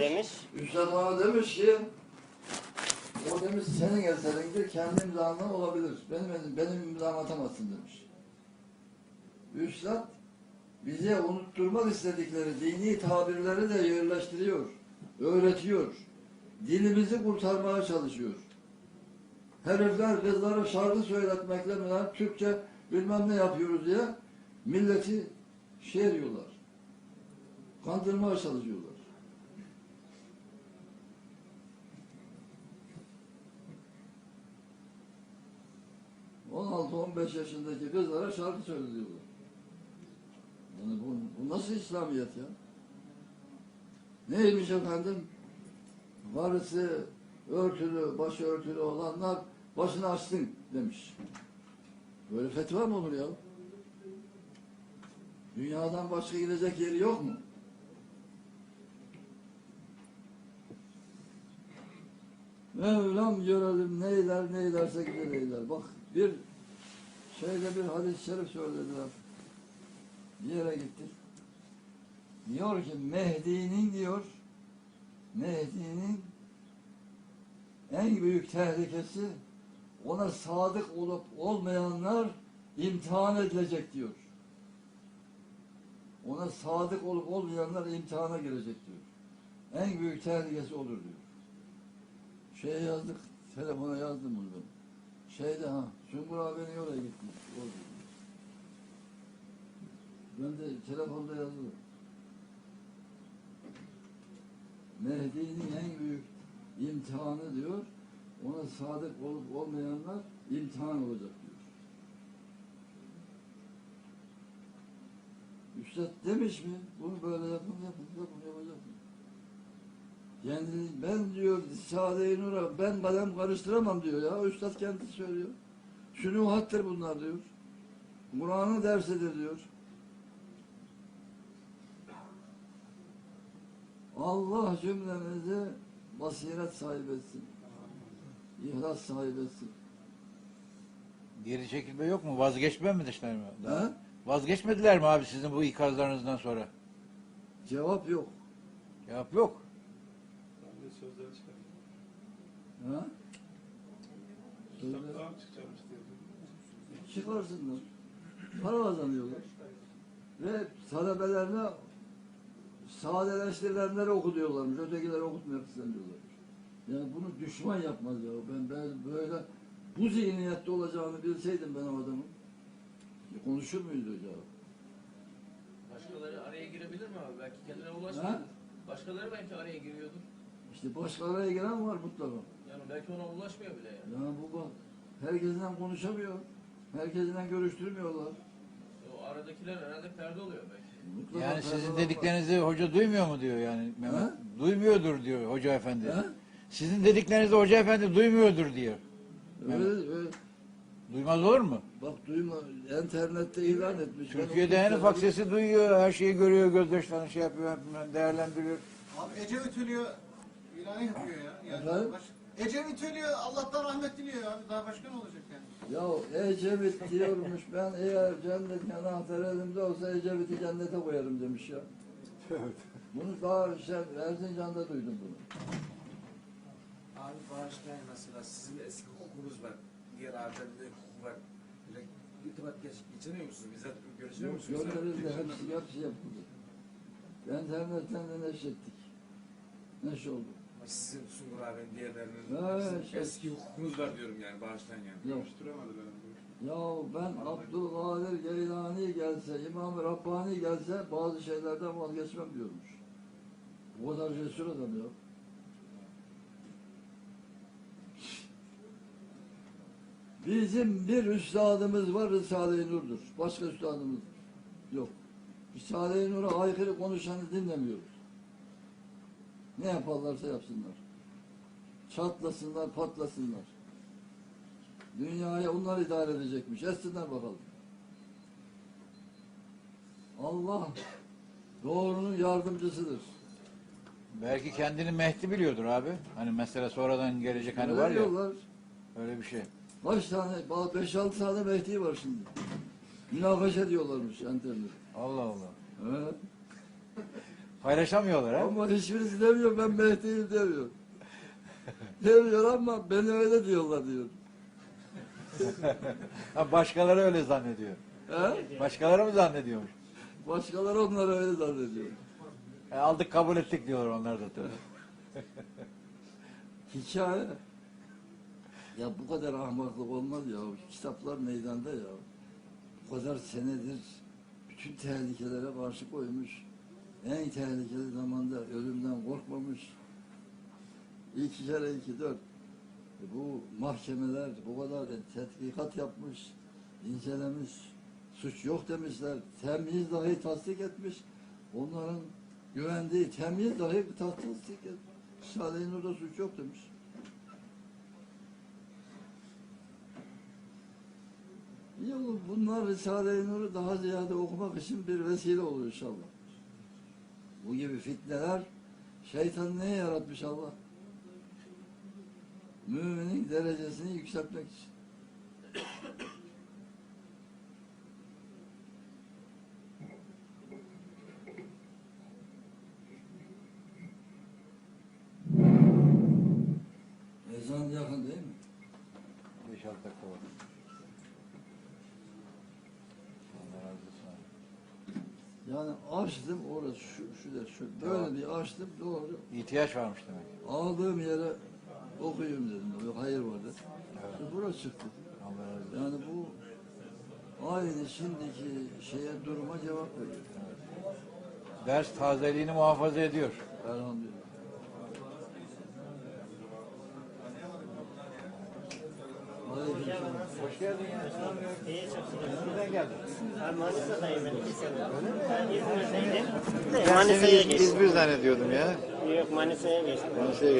demiş. Üstad bana demiş ki o demiş senin eserindir, kendi imzanla olabilir. Benim benim imzamı atamazsın demiş. Üstad bize unutturmak istedikleri dini tabirleri de yerleştiriyor, öğretiyor. Dilimizi kurtarmaya çalışıyor. Herifler kızlara şarkı söyletmekle falan Türkçe bilmem ne yapıyoruz diye milleti şey diyorlar. Kandırmaya çalışıyorlar. ...16-15 yaşındaki kızlara şarkı söylüyorlar. Yani bu, bu nasıl İslamiyet ya? Neymiş efendim? Varisi örtülü, başı örtülü olanlar başını açsın demiş. Böyle fetva mı olur ya? Dünyadan başka gidecek yeri yok mu? Mevlam görelim neyler neylerse gider eyler. Bak bir şeyde bir hadis-i şerif söylediler. Bir yere gittik. Diyor ki Mehdi'nin diyor Mehdi'nin en büyük tehlikesi ona sadık olup olmayanlar imtihan edilecek diyor. Ona sadık olup olmayanlar imtihana girecek diyor. En büyük tehlikesi olur diyor. Şeye yazdık, telefona yazdım bunu. Şeyde ha, Sungur abinin oraya gitmiş. Orada. Ben de telefonda yazdım. Mehdi'nin en büyük imtihanı diyor, ona sadık olup olmayanlar imtihan olacak diyor. Üstad demiş mi? Bunu böyle yapın, yapın, yapın, yapacak mı? Yani ben diyor Sade-i Nur'a ben kalem karıştıramam diyor ya. Üstad kendisi söylüyor. Şunuhattır bunlar diyor. Kur'an'ın dersidir diyor. Allah cümlemizi basiret sahibi etsin. İhlas sahibi etsin. Geri çekilme yok mu? Vazgeçmemişler mi? Daha? Ha? Vazgeçmediler mi abi sizin bu ikazlarınızdan sonra? Cevap yok. Cevap yok. Ben de sözleri çıkardım. Ha? Kitaplar çıkacakmış diye. çıkarsınlar. Para kazanıyorlar. Ve talebelerine sadeleştirilenleri oku diyorlarmış. Ötekileri okutmak istemiyorlar. Yani bunu düşman yapmaz ya. Ben, ben böyle bu zihniyette olacağını bilseydim ben o adamın. Konuşur muydu acaba? Başkaları araya girebilir mi abi? Belki kendine ulaşmıyor. Başkaları belki araya giriyordur. İşte başka araya giren var mutlaka. Yani belki ona ulaşmıyor bile yani. Yani bu bak. Herkesinden konuşamıyor. Herkesinden görüştürmüyorlar. O aradakiler herhalde perde oluyor belki. Mutlaka Yani sizin perdeler dediklerinizi hoca duymuyor mu diyor yani Mehmet. Ha? Duymuyordur diyor hoca efendi. Ha? Sizin dediklerinizi hoca efendi duymuyordur diyor. Öyle, öyle. Duymaz olur mu? Bak duyma, internette ilan etmiş. Türkiye'de en ufak sesi duyuyor, her şeyi görüyor, gözdaşlarını şey yapıyor, değerlendiriyor. Abi Ecevit ölüyor. İlanı yapıyor ya. Efendim? baş... Ecevit ölüyor. Allah'tan rahmet diliyor abi. Daha başka ne olacak yani? Ya Ecevit diyormuş ben eğer cennetin anahtarı elimde olsa Ecevit'i cennete koyarım demiş ya. Bunu daha işte Erzincan'da duydum bunu. Abi bağışlayın mesela sizin eski hukukunuz var. Diğer abilerin de hukuku var. Böyle irtibat geç, geçemiyor musunuz? Bizzat görüşüyor musunuz? Gönderildi hepsi, hepsi yapıldı. İnternetten de neşrettik. Neş oldu. Sizin Sungur abinin diğerlerinin Ha, sizin şey- eski hukukunuz var diyorum yani bağışlayın yani. Yok. Beni. Ya ben Abdülkadir Geylani gelse, İmam-ı Rabbani gelse bazı şeylerden vazgeçmem diyormuş. Bu kadar cesur adam ya. Bizim bir üstadımız var Risale-i Nur'dur. Başka üstadımız yok. Risale-i Nur'a aykırı konuşanı dinlemiyoruz. Ne yaparlarsa yapsınlar. Çatlasınlar, patlasınlar. Dünyayı onlar idare edecekmiş. Etsinler bakalım. Allah doğrunun yardımcısıdır. Belki kendini Mehdi biliyordur abi. Hani mesela sonradan gelecek hani var ya, diyorlar. öyle bir şey. Kaç tane, 5-6 tane Mehdi var şimdi. Münakaşa diyorlarmış internet. Allah Allah. Evet. Paylaşamıyorlar ha. Ama hiçbirisi demiyor ben Mehdi'yim demiyor. demiyor ama beni öyle diyorlar diyor. Ha, başkaları öyle zannediyor. He? Başkaları mı zannediyormuş? Başkaları onları öyle zannediyor. E, aldık kabul ettik diyorlar onlar da tabii. Hikaye. Ya bu kadar ahmaklık olmaz ya. Kitaplar meydanda ya. Bu kadar senedir bütün tehlikelere karşı koymuş. En tehlikeli zamanda ölümden korkmamış. İki kere iki dört. E Bu mahkemeler bu kadar tetkikat yapmış, incelemiş, suç yok demişler, temyiz dahi tasdik etmiş. Onların güvendiği temyiz dahi tasdik etmiş. Risale-i Nur'da suç yok demiş. Bunlar Risale-i Nur'u daha ziyade okumak için bir vesile olur inşallah. Bu gibi fitneler şeytan neye yaratmış Allah? Müminin derecesini yükseltmek için. Ezan yakın değil mi? 5-6 dakika var. Allah razı olsun abi. Yani açtım orası şu, şu der, şu böyle bir açtım doğru İhtiyaç varmış demek. aldığım yere okuyayım dedim. Böyle hayır var dedim. Evet. Burası çıktı. Allah razı olsun. Yani bu aynı şimdiki şeye duruma cevap veriyor. Ders tazeliğini muhafaza ediyor. Elhamdülillah. Hoş geldin. İyi çok şükür. Nereden geldin? Ben Manisa'dayım ben iki sene. Ben İzmir'deydim. De Manisa'ya geçtim. İzmir zannediyordum ya. Yok Manisa'ya geçtim. Manisa'ya